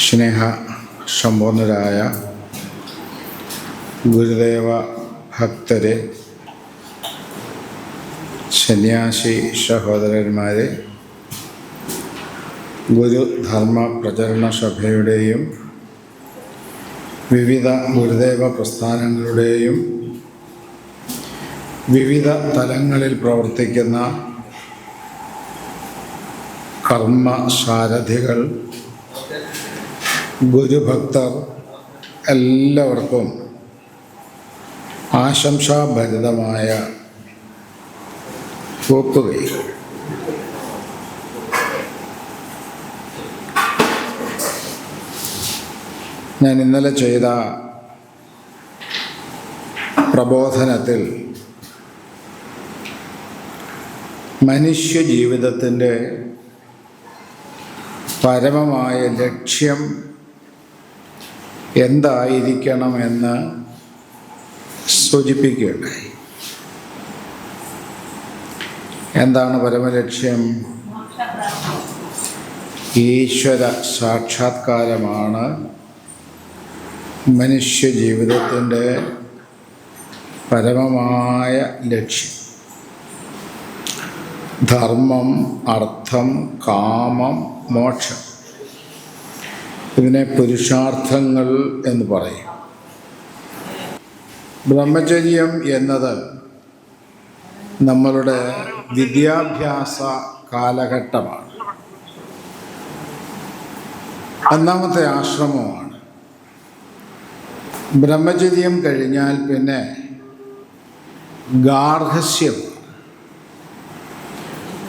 സ്നേഹ സമ്പൂർണരായ ഗുരുദേവ ഭക്തരെ സന്യാസി സഹോദരന്മാരെ ഗുരുധർമ്മ പ്രചരണ സഭയുടെയും വിവിധ ഗുരുദേവ പ്രസ്ഥാനങ്ങളുടെയും വിവിധ തലങ്ങളിൽ പ്രവർത്തിക്കുന്ന കർമ്മ സാരഥികൾ ഗുരുഭക്തർ എല്ലാവർക്കും ആശംസാഭരിതമായ പോക്കുകയും ഞാൻ ഇന്നലെ ചെയ്ത പ്രബോധനത്തിൽ മനുഷ്യ ജീവിതത്തിന്റെ പരമമായ ലക്ഷ്യം എന്തായിരിക്കണമെന്ന് സൂചിപ്പിക്കുകയുണ്ടായി. എന്താണ് പരമലക്ഷ്യം? ഈശ്വര സാക്ഷാത്കാരമാണ് മനുഷ്യ ജീവിതത്തിന്റെ പരമമായ ലക്ഷ്യം. ധർമ്മം അർത്ഥം കാമം മോക്ഷം. ഇതിനെ പുരുഷാർത്ഥങ്ങൾ എന്ന് പറയും. ബ്രഹ്മചര്യം എന്നത് നമ്മളുടെ വിദ്യാഭ്യാസ കാലഘട്ടമാണ്. ഒന്നാമത്തെ ആശ്രമമാണ്. ബ്രഹ്മചര്യം കഴിഞ്ഞാൽ പിന്നെ ഗാർഹസ്യം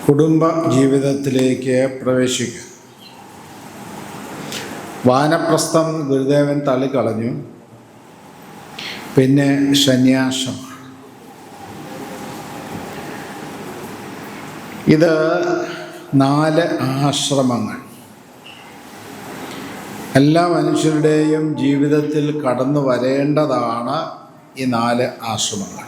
കുടുംബ ജീവിതത്തിലേക്ക് പ്രവേശിക്കും വാനപ്രസ്ഥം ഗുരുദേവൻ തള്ളിക്കളഞ്ഞു പിന്നെ സന്യാസം ഇത് നാല് ആശ്രമങ്ങൾ. എല്ലാ മനുഷ്യരുടെയും ജീവിതത്തിൽ കടന്നു വരേണ്ടതാണ് ഈ നാല് ആശ്രമങ്ങൾ.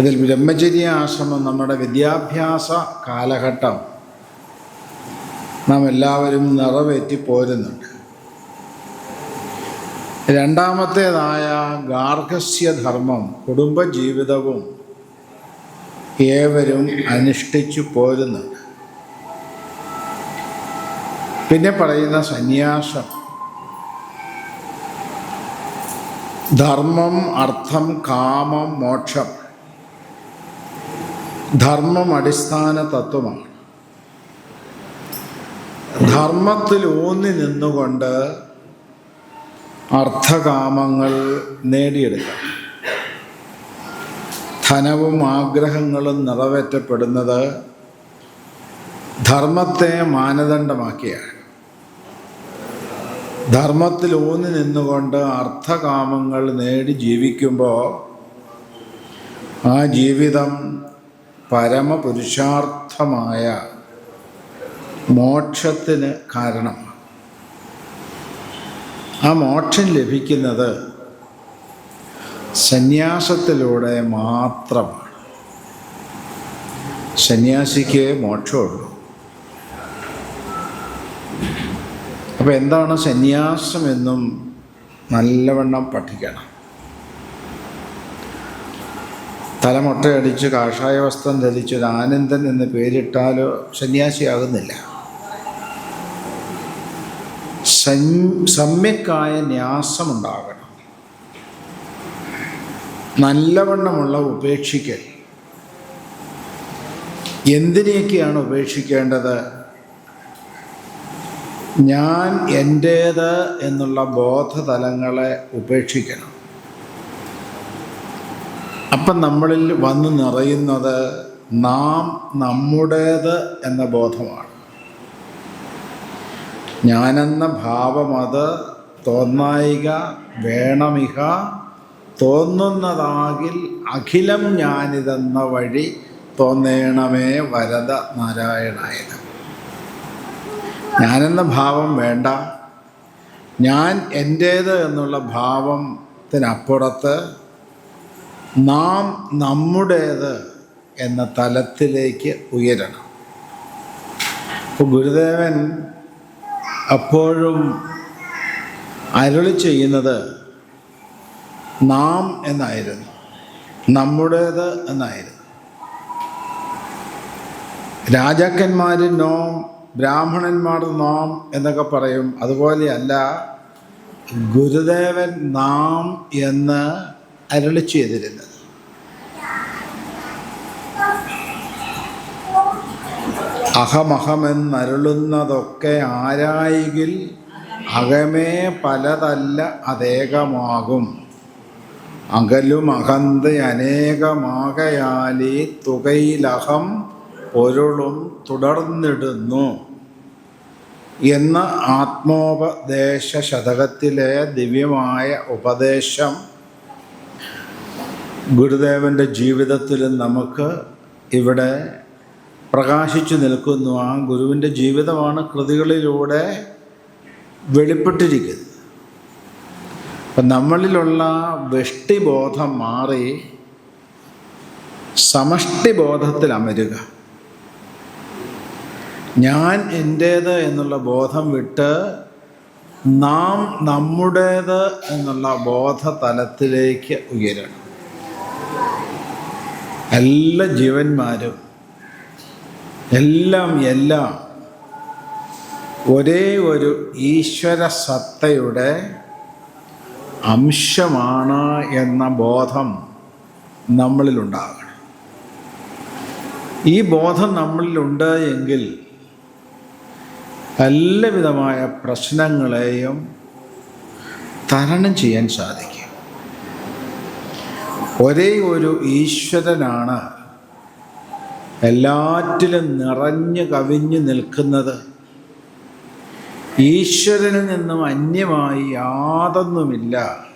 ഇതിൽ ബ്രഹ്മചര്യ ആശ്രമം നമ്മുടെ വിദ്യാഭ്യാസ കാലഘട്ടം നാം എല്ലാവരും നിറവേറ്റി പോരുന്നുണ്ട്. രണ്ടാമത്തേതായ ഗാർഹസ്യധർമ്മം കുടുംബജീവിതവും ഏവരും അനുഷ്ഠിച്ചു പോരുന്നുണ്ട്. പിന്നെ പറയുന്ന സന്യാസം. ധർമ്മം അർത്ഥം കാമം മോക്ഷം. ധർമ്മം അടിസ്ഥാന തത്വമാണ്. ധർമ്മത്തിൽ ഊന്നി നിന്നുകൊണ്ട് അർത്ഥകാമങ്ങൾ നേടിയെടുക്കാം. ധനവും ആഗ്രഹങ്ങളും നിറവേറ്റപ്പെടുന്നത് ധർമ്മത്തെ മാനദണ്ഡമാക്കിയാണ്. ധർമ്മത്തിൽ ഊന്നി നിന്നുകൊണ്ട് അർത്ഥകാമങ്ങൾ നേടി ജീവിക്കുമ്പോൾ ആ ജീവിതം പരമപുരുഷാർത്ഥമായ മോക്ഷത്തിന് കാരണം. ആ മോക്ഷം ലഭിക്കുന്നത് സന്യാസത്തിലൂടെ മാത്രമാണ്. സന്യാസിക്ക് മോക്ഷമുള്ളൂ. അപ്പോൾ എന്താണ് സന്യാസം എന്നും നല്ലവണ്ണം പഠിക്കണം. തലമൊട്ടയടിച്ച് കാഷായ വസ്ത്രം ധരിച്ച് ഒരു ആനന്ദൻ എന്ന് പേരിട്ടാലോ സന്യാസിയാകുന്നില്ല. സമ്യക്കായ ന്യാസമുണ്ടാകണം. നല്ലവണ്ണമുള്ള ഉപേക്ഷിക്കൽ. എന്തിനെയൊക്കെയാണ് ഉപേക്ഷിക്കേണ്ടത്? ഞാൻ എന്റേത് എന്നുള്ള ബോധതലങ്ങളെ ഉപേക്ഷിക്കണം. അപ്പം നമ്മളിൽ വന്നു നിറയുന്നത് നാം നമ്മുടേത് എന്ന ബോധമാണ്. ഞാനെന്ന ഭാവമത് തോന്നായിക വേണമിക തോന്നുന്നതാകിൽ അഖിലം ഞാനിതെന്ന വഴി തോന്നേണമേ വരദ നാരായണായത് ഞാനെന്ന ഭാവം വേണ്ട. ഞാൻ എന്റേത് എന്നുള്ള ഭാവത്തിനപ്പുറത്ത് നാം നമ്മുടേത് എന്ന തലത്തിലേക്ക് ഉയരണം. ഇപ്പോൾ ഗുരുദേവൻ അപ്പോഴും അരുളി ചെയ്യുന്നത് നാം എന്നായിരുന്നു. നമ്മുടേത് എന്നായിരുന്നു. രാജാക്കന്മാർ നോം ബ്രാഹ്മണന്മാർ നോം എന്നൊക്കെ പറയും. അതുപോലെയല്ല ഗുരുദേവൻ നാം എന്ന് അരുളി ചെയ്തിരുന്നത്. അഹമഹമെന്നരുളുന്നതൊക്കെ ആരായികിൽ അകമേ പലതല്ല അതേകമാകും. അകലും അകന്ത് അനേകമാകയാലി തുകയിലഹം പൊരുളും തുടർന്നിടുന്നു. എന്ന ആത്മോപദേശ ശതകത്തിലെ ദിവ്യമായ ഉപദേശം ഗുരുദേവന്റെ ജീവിതത്തിൽ നമുക്ക് ഇവിടെ പ്രകാശിച്ചു നിൽക്കുന്നു. ആ ഗുരുവിന്റെ ജീവിതമാണ് കൃതികളിലൂടെ വെളിപ്പെട്ടിരിക്കുന്നത്. അപ്പം നമ്മളിലുള്ള വെഷ്ടിബോധം മാറി സമഷ്ടിബോധത്തിൽ അമരുക. ഞാൻ എന്റേത് എന്നുള്ള ബോധം വിട്ട് നാം നമ്മുടേത് എന്നുള്ള ബോധതലത്തിലേക്ക് ഉയരണം. എല്ലാ ജീവന്മാരും എല്ലാം എല്ലാം. ഒരേ ഒരു ഈശ്വര സത്തയുടെ അംശമാണ് എന്ന ബോധം നമ്മളിലുണ്ടാകണം. ഈ ബോധം നമ്മളിലുണ്ട് എങ്കിൽ എല്ലാവിധമായ പ്രശ്നങ്ങളെയും തരണം ചെയ്യാൻ സാധിക്കും. ഒരേ ഒരു ഈശ്വരനാണ് എല്ലാറ്റിലും നിറഞ്ഞു കവിഞ്ഞു നിൽക്കുന്നത് ഈശ്വരനിൽ നിന്നും അന്യമായി യാതൊന്നുമില്ല.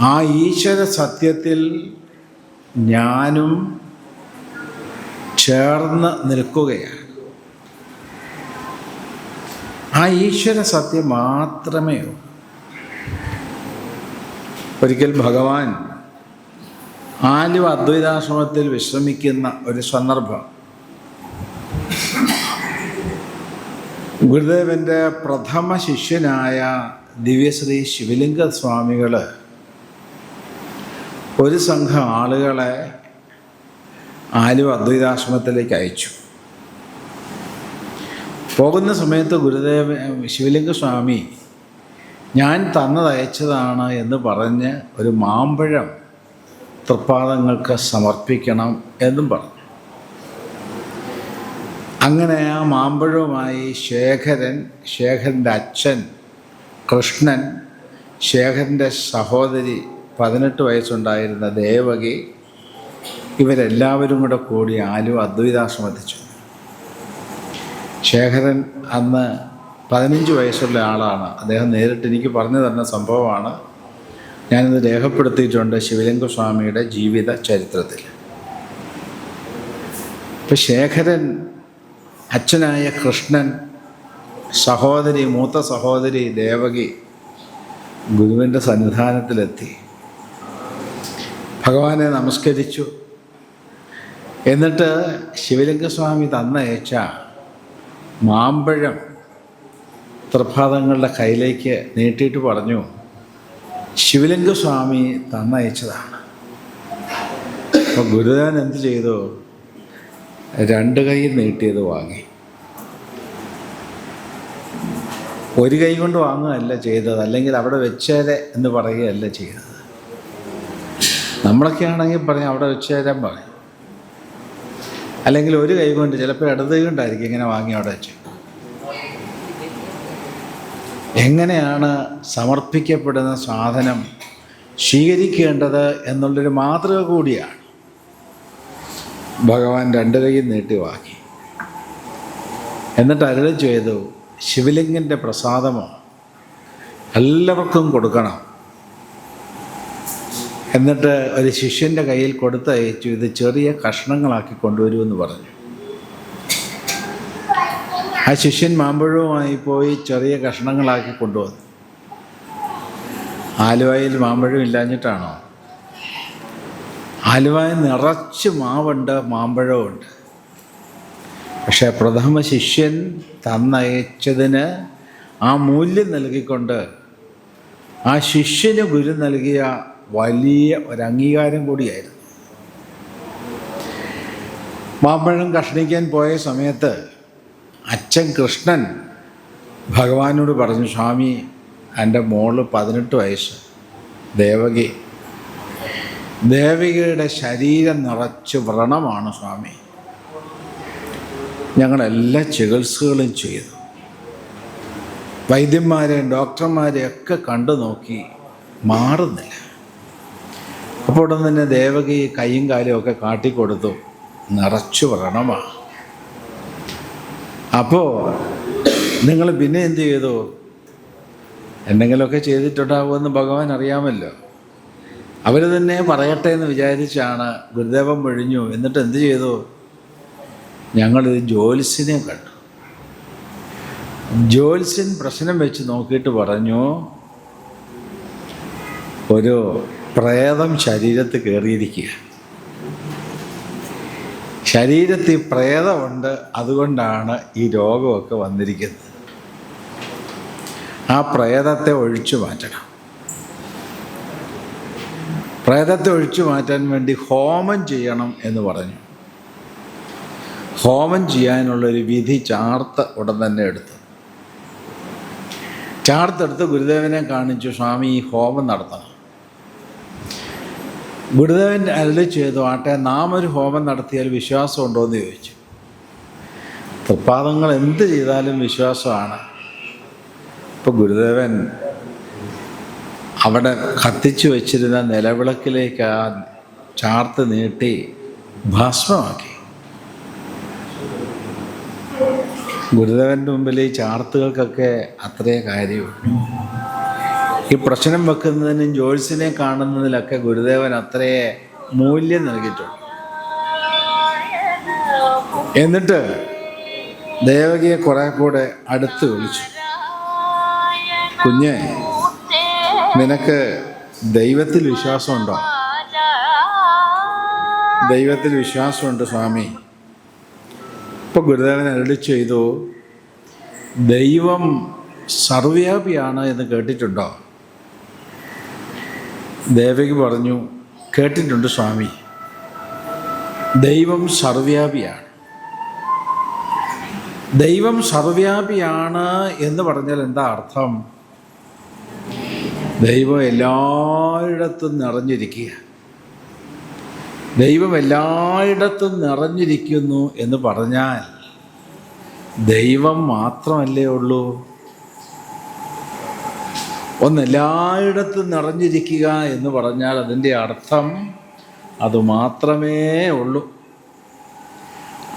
ആ ഈശ്വര സത്യത്തിൽ ഞാനും ചേർന്ന് നിൽക്കുകയാണ്. ആ ഈശ്വര സത്യം മാത്രമേ ഒരിക്കൽ ഭഗവാൻ ആലുവ അദ്വൈതാശ്രമത്തിൽ വിശ്രമിക്കുന്ന ഒരു സന്ദർഭം. ഗുരുദേവന്റെ പ്രഥമ ശിഷ്യനായ ദിവ്യശ്രീ ശിവലിംഗ സ്വാമികൾ ഒരു സംഘം ആളുകളെ ആലുവ അദ്വൈതാശ്രമത്തിലേക്ക് അയച്ചു. പോകുന്ന സമയത്ത് ഗുരുദേവ ശിവലിംഗ സ്വാമി ഞാൻ തന്നതയച്ചതാണ് എന്ന് പറഞ്ഞ് ഒരു മാമ്പഴം തൃപ്പാദങ്ങൾക്ക് സമർപ്പിക്കണം എന്നും പറഞ്ഞു. അങ്ങനെ ആ മാമ്പഴവുമായി ശേഖരൻ ശേഖരന്റെ അച്ഛൻ കൃഷ്ണൻ ശേഖരന്റെ സഹോദരി പതിനെട്ട് വയസ്സുണ്ടായിരുന്ന ദേവകി ഇവരെല്ലാവരും കൂടെ കൂടി ആലുവ അദ്വൈതാശ്രമത്തിച്ചു ശേഖരൻ അന്ന് പതിനഞ്ച് വയസ്സുള്ള ആളാണ്. അദ്ദേഹം നേരിട്ട് എനിക്ക് പറഞ്ഞു തന്ന സംഭവമാണ്. ഞാനിത് രേഖപ്പെടുത്തിയിട്ടുണ്ട് ശിവലിംഗ സ്വാമിയുടെ ജീവിത ചരിത്രത്തിൽ. ഇപ്പം ശേഖരൻ അച്ഛനായ കൃഷ്ണൻ സഹോദരി മൂത്ത സഹോദരി ദേവകി ഗുരുവിന്റെ സന്നിധാനത്തിലെത്തി. ഭഗവാനെ നമസ്കരിച്ചു. എന്നിട്ട് ശിവലിംഗസ്വാമി തന്നയച്ച മാമ്പഴം തൃപാദങ്ങളുടെ കയ്യിലേക്ക് നീട്ടിയിട്ട് പറഞ്ഞു ശിവലിംഗസ്വാമി തന്നയച്ചതാണ്. അപ്പോൾ ഗുരുദേവൻ എന്ത് ചെയ്തു? രണ്ട് കൈ നീട്ടിയത് വാങ്ങി. ഒരു കൈ കൊണ്ട് വാങ്ങുകയല്ല ചെയ്തത് അല്ലെങ്കിൽ അവിടെ വെച്ചേരെ എന്ന് പറയുകയല്ല ചെയ്തത്. നമ്മളൊക്കെ ആണെങ്കിൽ പറഞ്ഞ് അവിടെ വെച്ചേരാൻ പറയും. അല്ലെങ്കിൽ ഒരു കൈ കൊണ്ട് ചിലപ്പോൾ ഇടത് കൈ കൊണ്ടായിരിക്കും ഇങ്ങനെ വാങ്ങി അവിടെ വെച്ച് എങ്ങനെയാണ് സമർപ്പിക്കപ്പെടുന്ന സാധനം സ്വീകരിക്കേണ്ടത് എന്നുള്ളൊരു മാതൃക കൂടിയാണ്. ഭഗവാൻ രണ്ടു കൈയും നീട്ടി വാങ്ങി എന്നിട്ട് അരുളി ചെയ്തു ശിവലിംഗന്റെ പ്രസാദമോ എല്ലാവർക്കും കൊടുക്കണം. എന്നിട്ട് ഒരു ശിഷ്യന്റെ കയ്യിൽ കൊടുത്തയച്ചു ഇത് ചെറിയ കഷ്ണങ്ങളാക്കി കൊണ്ടുവരുമെന്ന് പറഞ്ഞു. ആ ശിഷ്യൻ മാമ്പഴവുമായി പോയി ചെറിയ കഷ്ണങ്ങളാക്കി കൊണ്ടുവന്നു. ആലുവയിൽ മാമ്പഴം ഇല്ലാഞ്ഞിട്ടാണോ? ആലുവായിൽ നിറച്ച് മാവുണ്ട് മാമ്പഴമുണ്ട് പക്ഷേ പ്രഥമ ശിഷ്യൻ തന്നയച്ചതിന് ആ മൂല്യം നൽകിക്കൊണ്ട് ആ ശിഷ്യന് ഗുരു നൽകിയ വലിയ ഒരു അംഗീകാരം കൂടിയായിരുന്നു. മാമ്പഴം കഷ്ണിക്കാൻ പോയ സമയത്ത് അച്ഛൻ കൃഷ്ണൻ ഭഗവാനോട് പറഞ്ഞു സ്വാമി എന്റെ മോൾ പതിനെട്ട് വയസ്സ്. ദേവകി. ദേവികയുടെ ശരീരം നിറച്ച് വ്രണമാണ് സ്വാമി. ഞങ്ങളെല്ലാ ചികിത്സകളും ചെയ്തു. വൈദ്യന്മാരെയും ഡോക്ടർമാരെയും ഒക്കെ കണ്ടു നോക്കി മാറുന്നില്ല. അപ്പോൾ ഉടൻ തന്നെ ദേവകി കൈയും കാലും ഒക്കെ കാട്ടിക്കൊടുത്തു. നിറച്ചു വ്രണമാണ്. അപ്പോൾ നിങ്ങൾ പിന്നെ എന്ത് ചെയ്തു? എന്തെങ്കിലുമൊക്കെ ചെയ്തിട്ടുണ്ടാവുമെന്ന് ഭഗവാൻ അറിയാമല്ലോ. അവർ തന്നെ പറയട്ടെ എന്ന് വിചാരിച്ചാണ് ഗുരുദേവൻ ഒഴിഞ്ഞു എന്നിട്ട് എന്ത് ചെയ്തു? ഞങ്ങളിത് ജോൽസിനെ കണ്ടു. ജോൽസിൻ പ്രശ്നം വെച്ച് നോക്കിയിട്ട് പറഞ്ഞു ഒരു പ്രേതം ശരീരത്ത് കയറിയിരിക്കുക ശരീരത്തിൽ പ്രേതമുണ്ട് അതുകൊണ്ടാണ് ഈ രോഗമൊക്കെ വന്നിരിക്കുന്നത്. ആ പ്രേതത്തെ ഒഴിച്ചു മാറ്റണം. പ്രേതത്തെ ഒഴിച്ചു മാറ്റാൻ വേണ്ടി ഹോമം ചെയ്യണം എന്ന് പറഞ്ഞു. ഹോമം ചെയ്യാനുള്ളൊരു വിധി ചാർത്ത് ഉടൻ തന്നെ എടുത്തു. ചാർത്തെടുത്ത് ഗുരുദേവനെ കാണിച്ചു സ്വാമി ഈ ഹോമം നടത്തണം. ഗുരുദേവൻ അരളി ചെയ്തു ആട്ടെ നാം ഒരു ഹോമം നടത്തിയാൽ വിശ്വാസം ഉണ്ടോ എന്ന് ചോദിച്ചു. തൃപ്പാദങ്ങൾ എന്ത് ചെയ്താലും വിശ്വാസമാണ്. ഇപ്പോൾ ഗുരുദേവൻ അവിടെ കത്തിച്ചു വച്ചിരുന്ന നിലവിളക്കിലേക്ക് ആ ചാർത്ത് നീട്ടി ഭസ്മമാക്കി. ഗുരുദേവന്റെ മുമ്പിൽ ഈ ചാർത്തുകൾക്കൊക്കെ അത്രേ കാര്യമുള്ളൂ. ഈ പ്രശ്നം വെക്കുന്നതിനും ജോത്സ്യനെ കാണുന്നതിലൊക്കെ ഗുരുദേവൻ അത്രേ മൂല്യം നൽകിയിട്ടുണ്ട്. എന്നിട്ട് ദേവകിയെ കുറെ കൂടെ അടുത്ത് വിളിച്ചു. കുഞ്ഞെ നിനക്ക് ദൈവത്തിൽ വിശ്വാസമുണ്ടോ? ദൈവത്തിൽ വിശ്വാസമുണ്ട് സ്വാമി. ഇപ്പൊ ഗുരുദേവൻ അരളി ചെയ്തു ദൈവം സർവ്യാപിയാണ് എന്ന് കേട്ടിട്ടുണ്ടോ? ദേവകി പറഞ്ഞു കേട്ടിട്ടുണ്ട് സ്വാമി. ദൈവം സർവ്യാപിയാണ്. ദൈവം സർവ്യാപിയാണ് എന്ന് പറഞ്ഞാൽ എന്താ അർത്ഥം? ദൈവം എല്ലായിടത്തും നിറഞ്ഞിരിക്കുക. ദൈവം എല്ലായിടത്തും നിറഞ്ഞിരിക്കുന്നു എന്ന് പറഞ്ഞാൽ ദൈവം മാത്രമല്ലേ ഉള്ളൂ. ഒന്ന് എല്ലായിടത്തും നിറഞ്ഞിരിക്കുക എന്ന് പറഞ്ഞാൽ അതിന്റെ അർത്ഥം അത് മാത്രമേ ഉള്ളൂ.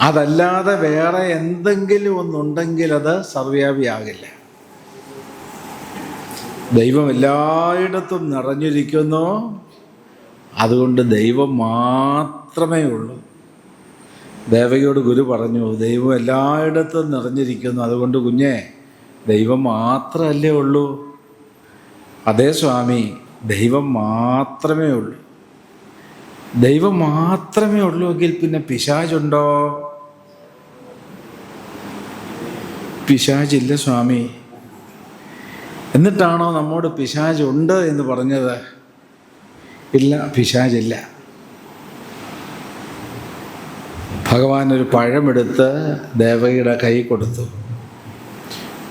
അതല്ലാതെ വേറെ എന്തെങ്കിലും ഒന്നുണ്ടെങ്കിൽ അത് സർവ്യാപിയാകില്ല. ദൈവം എല്ലായിടത്തും നിറഞ്ഞിരിക്കുന്നു. അതുകൊണ്ട് ദൈവം മാത്രമേ ഉള്ളൂ. ദേവയോട് ഗുരു പറഞ്ഞു ദൈവം എല്ലായിടത്തും നിറഞ്ഞിരിക്കുന്നു. അതുകൊണ്ട് കുഞ്ഞേ ദൈവം മാത്രമല്ലേ ഉള്ളൂ. അതേ സ്വാമി ദൈവം മാത്രമേ ഉള്ളൂ. ദൈവം മാത്രമേ ഉള്ളൂ എങ്കിൽ പിന്നെ പിശാചുണ്ടോ? പിശാചില്ല സ്വാമി. എന്നിട്ടാണോ നമ്മോട് പിശാചുണ്ട് എന്ന് പറഞ്ഞത്? ഇല്ല പിശാചില്ല. ഭഗവാൻ ഒരു പഴമെടുത്ത് ദേവകിയുടെ കൈ കൊടുത്തു.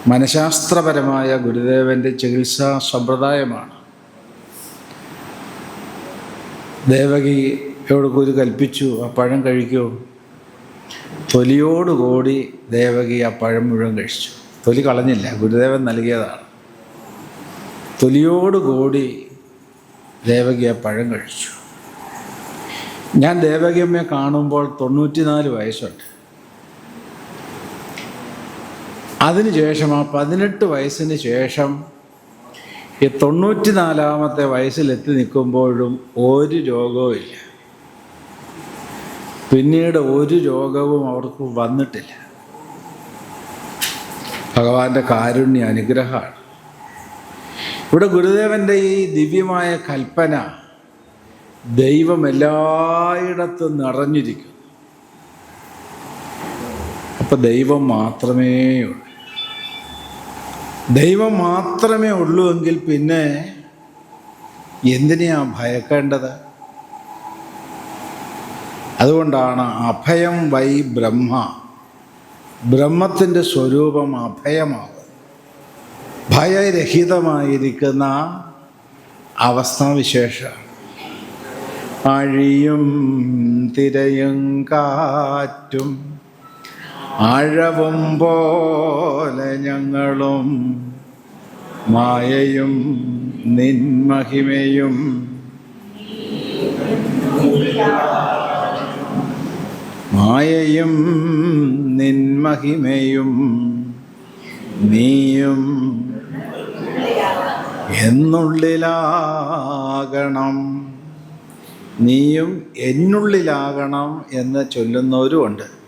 മനഃശാസ്ത്രപരമായ ഗുരുദേവന്റെ ചികിത്സാ സമ്പ്രദായമാണ്. ദേവകിയോട് കൂടി കൽപ്പിച്ചു ആ പഴം കഴിക്കൂ. തൊലിയോടുകൂടി ദേവകി ആ പഴം മുഴുവൻ കഴിച്ചു. തൊലി കളഞ്ഞില്ല ഗുരുദേവൻ നൽകിയതാണ്. തൊലിയോടുകൂടി ദേവകി ആ പഴം കഴിച്ചു. ഞാൻ ദേവകിയമ്മയെ കാണുമ്പോൾ തൊണ്ണൂറ്റിനാല് വയസ്സുണ്ട്. അതിനുശേഷം ആ പതിനെട്ട് വയസ്സിന് ശേഷം ഈ തൊണ്ണൂറ്റി നാലാമത്തെ വയസ്സിലെത്തി നിൽക്കുമ്പോഴും ഒരു രോഗവും ഇല്ല. പിന്നീട് ഒരു രോഗവും അവർക്ക് വന്നിട്ടില്ല. ഭഗവാന്റെ കാരുണ്യ അനുഗ്രഹമാണ്. ഇവിടെ ഗുരുദേവന്റെ ഈ ദിവ്യമായ കൽപ്പന ദൈവം എല്ലായിടത്തും നിറഞ്ഞിരിക്കുന്നു. അപ്പം ദൈവം മാത്രമേ ഉള്ളൂ ദൈവം മാത്രമേ ഉള്ളൂ എങ്കിൽ പിന്നെ എന്തിനെയാ ഭയക്കേണ്ടത്? അതുകൊണ്ടാണ് അഭയം വൈ ബ്രഹ്മ. ബ്രഹ്മത്തിന്റെ സ്വരൂപം അഭയമാകും ഭയരഹിതമായിരിക്കുന്ന അവസ്ഥാവിശേഷം അഴിയും തിരയും കാറ്റും ആഴവും പോലെ ഞങ്ങളും മായയും നിന്മഹിമയും മായയും നിന്മഹിമയും നീയും എന്നുള്ളിലാകണം. നീയും എന്നുള്ളിലാകണം എന്ന് ചൊല്ലുന്നവരുമുണ്ട്.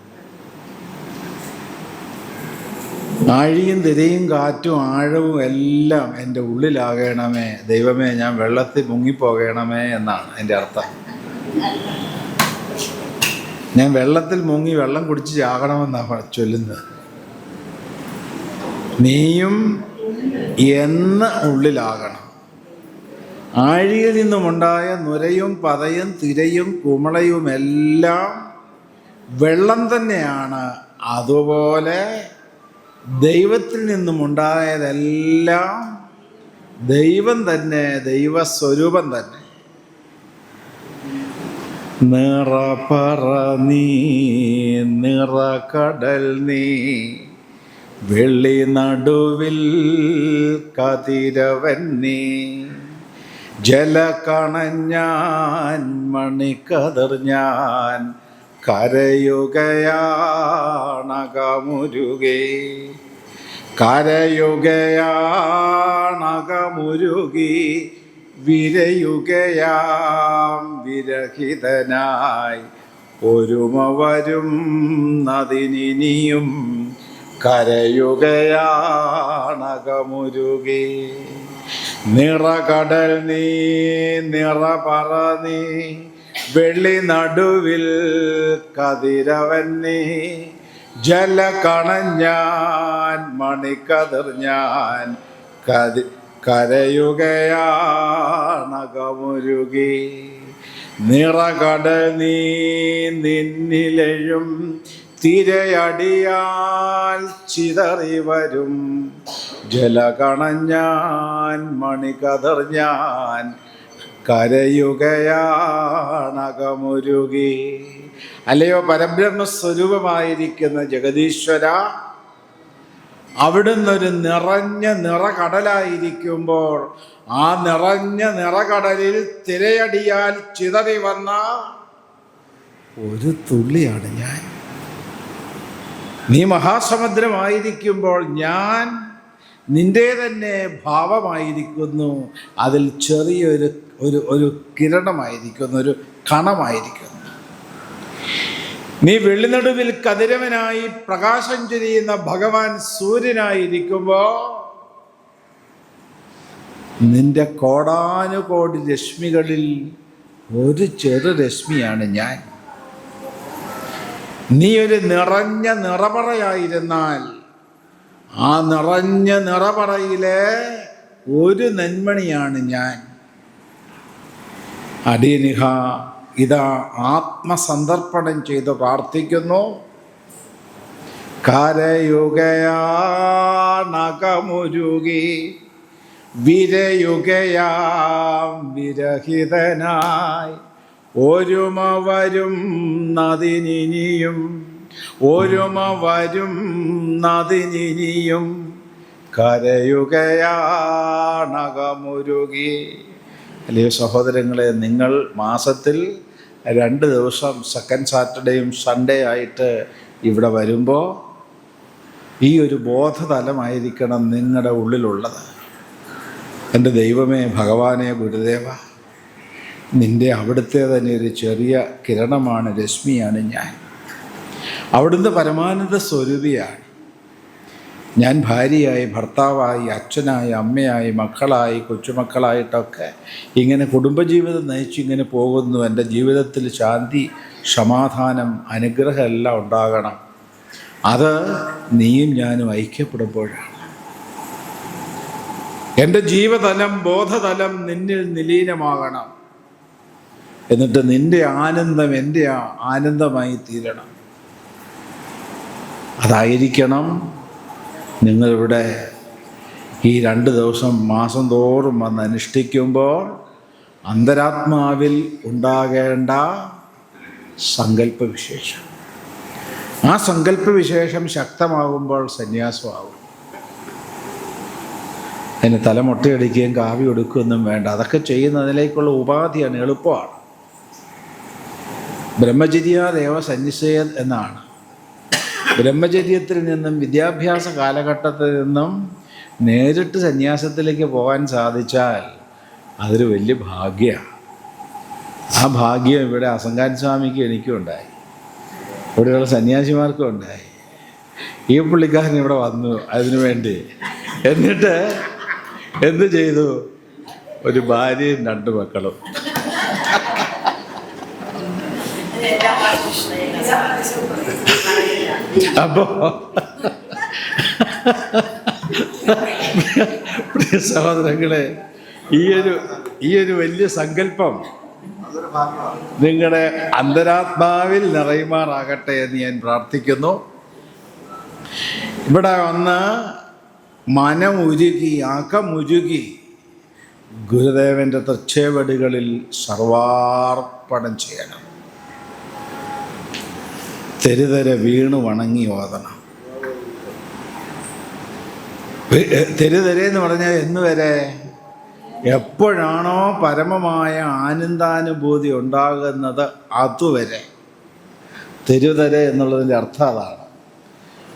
ആഴിയും തിരയും കാറ്റും ആഴവും എല്ലാം എന്റെ ഉള്ളിലാകണമേ. ദൈവമേ ഞാൻ വെള്ളത്തിൽ മുങ്ങിപ്പോകണമേ എന്നാണ് എന്റെ അർത്ഥം. ഞാൻ വെള്ളത്തിൽ മുങ്ങി വെള്ളം കുടിച്ച് ചാകണമെന്നാണ് ചൊല്ലുന്നത്. നീയും എന്ന് ഉള്ളിലാകണം. ആഴിയിൽ നിന്നുമുണ്ടായ നുരയും പതയും തിരയും കുമളയും എല്ലാം വെള്ളം തന്നെയാണ്. അതുപോലെ ദൈവത്തിൽ നിന്നുമുണ്ടായതെല്ലാം ദൈവം തന്നെ ദൈവസ്വരൂപം തന്നെ. നിറപറ നീ നിറകടൽ നീ വെള്ളി നടുവിൽ കതിരവൻ നീ. ജലകണഞ്ഞാൻ മണിക്കതിർ ഞാൻ കരയുകയാണകമുരുകേ. കരയുകയാണകമുരുകി വിരയുകയാം വിരഹിതനായി. ഒരുമ വരും നദിനിയും കരയുകയാണകമുരുകി. നിറകടൽ നീ നിറ പറ നീ വെള്ളി നടുവിൽ കതിരവന്നെ. ജല കണഞ്ഞാൻ മണിക്കതിർ ഞാൻ കതി കരയുകയാണകമുരുകി. നിറകടൽ നീ നിന്നിലെഴും തിരയടിയാൽ ചിതറി വരും. ജലകണഞ്ഞാൻ മണികതർ ഞാൻ കരയുകയാണകമുരുകി. അല്ലയോ പരബ്രഹ്മസ്വരൂപമായിരിക്കുന്ന ജഗദീശ്വര അവിടുന്ന് ഒരു നിറഞ്ഞ നിറകടലായിരിക്കുമ്പോൾ ആ നിറഞ്ഞ നിറകടലിൽ തിരയടിയാൽ ചിതറി വന്ന ഒരു തുള്ളിയാണ് ഞാൻ. നീ മഹാസമുദ്രമായിരിക്കുമ്പോൾ ഞാൻ നിന്റെ തന്നെ ഭാവമായിരിക്കുന്നു. അതിൽ ചെറിയൊരു ഒരു ഒരു കിരണമായിരിക്കുന്നു ഒരു കണമായിരിക്കുന്നു. നീ വെള്ളിനടുവിൽ കതിരവനായി പ്രകാശം ചൊരിയുന്ന ഭഗവാൻ സൂര്യനായിരിക്കുമ്പോൾ നിന്റെ കോടാനുകോടി രശ്മികളിൽ ഒരു ചെറു രശ്മിയാണ് ഞാൻ. നീ ഒരു നിറഞ്ഞ നിറപറയായിരുന്നാൽ ആ നിറഞ്ഞ നിറപറയിലെ ഒരു നന്മണിയാണ് ഞാൻ. അടിയനിഹ ഇതാ ആത്മസന്ദർപ്പണം ചെയ്ത് പ്രാർത്ഥിക്കുന്നു. കരയുകയാണകമുരുകി വിരയുകയാം വിരഹിതനായി. ഒരുമ വരും നദിനിനിയും ഒരുമ വരും നദിനിനിയും കരയുകയാണകമുരുകി. അല്ലയോ സഹോദരങ്ങളെ നിങ്ങൾ മാസത്തിൽ രണ്ട് ദിവസം സെക്കൻഡ് സാറ്റർഡേയും സൺഡേ ആയിട്ട് ഇവിടെ വരുമ്പോൾ ഈ ഒരു ബോധതലമായിരിക്കണം നിങ്ങളുടെ ഉള്ളിലുള്ളത്. എന്റെ ദൈവമേ ഭഗവാനെ ഗുരുദേവ നിന്റെ അവിടുത്തെ തന്നെ ഒരു ചെറിയ കിരണമാണ് രശ്മിയാണ് ഞാൻ. അവിടുന്ന് പരമാനന്ദ സ്വരൂപിയാണ്. ഞാൻ ഭാര്യയായി ഭർത്താവായി അച്ഛനായി അമ്മയായി മക്കളായി കൊച്ചുമക്കളായിട്ടൊക്കെ ഇങ്ങനെ കുടുംബജീവിതം നയിച്ച് ഇങ്ങനെ പോകുന്നു. എന്റെ ജീവിതത്തിൽ ശാന്തി സമാധാനം അനുഗ്രഹം എല്ലാം ഉണ്ടാകണം. അത് നീയും ഞാനും ഐക്യപ്പെടുമ്പോഴാണ്. എന്റെ ജീവതലം ബോധതലം നിന്നിൽ നിലീനമാകണം. എന്നിട്ട് നിന്റെ ആനന്ദം എന്റെ ആനന്ദമായി തീരണം. അതായിരിക്കണം നിങ്ങളിവിടെ ഈ രണ്ട് ദിവസം മാസം തോറും വന്ന് അനുഷ്ഠിക്കുമ്പോൾ അന്തരാത്മാവിൽ ഉണ്ടാകേണ്ട സങ്കല്പവിശേഷം. ആ സങ്കല്പവിശേഷം ശക്തമാകുമ്പോൾ സന്യാസമാകും. അതിന് തല മുട്ടയടിക്കുകയും കാവി കൊടുക്കുകയൊന്നും വേണ്ട. അതൊക്കെ ചെയ്യുന്നതിലേക്കുള്ള ഉപാധിയാണ് എളുപ്പമാണ്. ബ്രഹ്മചര്യാദേവ സന്നിശ്ചയ എന്നാണ്. ബ്രഹ്മചര്യത്തിൽ നിന്നും വിദ്യാഭ്യാസ കാലഘട്ടത്തിൽ നിന്നും നേരിട്ട് സന്യാസത്തിലേക്ക് പോകാൻ സാധിച്ചാൽ അതൊരു വലിയ ഭാഗ്യമാണ് ആ ഭാഗ്യം ഇവിടെ അസങ്കാൻ സ്വാമിക്ക് എനിക്കും ഉണ്ടായി. ഇവിടെയുള്ള സന്യാസിമാർക്കും ഉണ്ടായി. ഈ പുള്ളിക്കാരൻ ഇവിടെ വന്നു അതിനു വേണ്ടി. എന്നിട്ട് എന്ത് ചെയ്തു? ഒരു ഭാര്യയും രണ്ട് മക്കളും. അപ്പോ പ്രിയ സഹോദരങ്ങളെ ഈ ഒരു ഈ ഒരു വലിയ സങ്കല്പം നിങ്ങളുടെ അന്തരാത്മാവിൽ നിറയുമാറാകട്ടെ എന്ന് ഞാൻ പ്രാർത്ഥിക്കുന്നു. ഇവിടെ വന്ന് മനമുരുകി അകമുരുകി ഗുരുദേവന്റെ തച്ചേവടികളിൽ സർവാർപ്പണം ചെയ്യണം. തെരുതര വീണ് വണങ്ങി ഓതണം തെരുതര എന്ന് പറഞ്ഞാൽ എന്ന് വരെ? എപ്പോഴാണോ പരമമായ ആനന്ദാനുഭൂതി ഉണ്ടാകുന്നത് അതുവരെ. തെരുതര എന്നുള്ളതിന്റെ അർത്ഥം അതാണ്.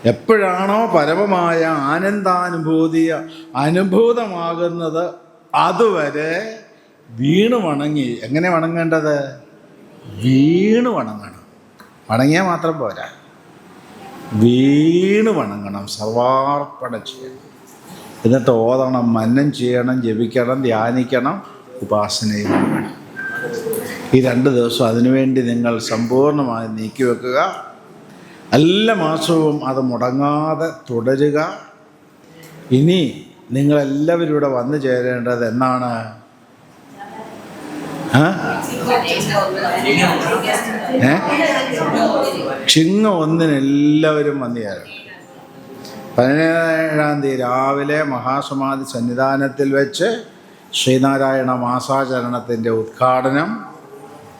എപ്പോഴാണോ പരമമായ ആനന്ദാനുഭൂതി അനുഭൂതമാകുന്നത് അതുവരെ വീണ് വണങ്ങി. എങ്ങനെ വണങ്ങേണ്ടത്? വീണ് വണങ്ങണം. വണങ്ങിയാൽ മാത്രം പോരാ. വീണ് വണങ്ങണം സർവാർപ്പണം ചെയ്യണം. എന്നിട്ട് ഓതണം മന്നം ചെയ്യണം ജപിക്കണം ധ്യാനിക്കണം ഉപാസനയും വേണം. ഈ രണ്ട് ദിവസം അതിനുവേണ്ടി നിങ്ങൾ സമ്പൂർണമായി നീക്കി വെക്കുക. എല്ലാ മാസവും അത് മുടങ്ങാതെ തുടരുക. ഇനി നിങ്ങളെല്ലാവരും ഇവിടെ വന്നു ചേരേണ്ടത് എന്നാണ്? ഏ? ചിങ്ങ ഒന്നിന് എല്ലാവരും വന്നു ചേരണം പതിനേഴാം തീയതി രാവിലെ മഹാസമാധി സന്നിധാനത്തിൽ വെച്ച് ശ്രീനാരായണ മാസാചരണത്തിന്റെ ഉദ്ഘാടനം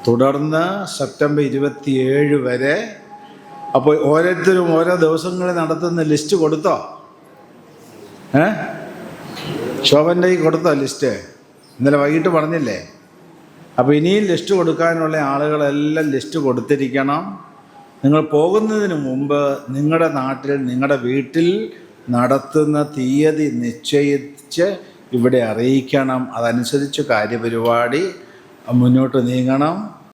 തുടർന്ന് സെപ്റ്റംബർ ഇരുപത്തിയേഴ് വരെ. അപ്പോൾ ഓരോരുത്തരും ഓരോ ദിവസങ്ങളിൽ നടത്തുന്ന ലിസ്റ്റ് കൊടുത്തോ? ഏ? ശോഭന്റെ കയ്യിൽ കൊടുത്തോ ലിസ്റ്റ്? ഇന്നലെ വൈകിട്ട് പറഞ്ഞില്ലേ? അപ്പോൾ ഇനിയും ലിസ്റ്റ് കൊടുക്കാനുള്ള ആളുകളെല്ലാം ലിസ്റ്റ് കൊടുത്തിരിക്കണം. നിങ്ങൾ പോകുന്നതിന് മുമ്പ് നിങ്ങളുടെ നാട്ടിൽ നിങ്ങളുടെ വീട്ടിൽ നടത്തുന്ന തീയതി നിശ്ചയിച്ച് ഇവിടെ അറിയിക്കണം. അതനുസരിച്ച് കാര്യപരിപാടി മുന്നോട്ട് നീങ്ങണം.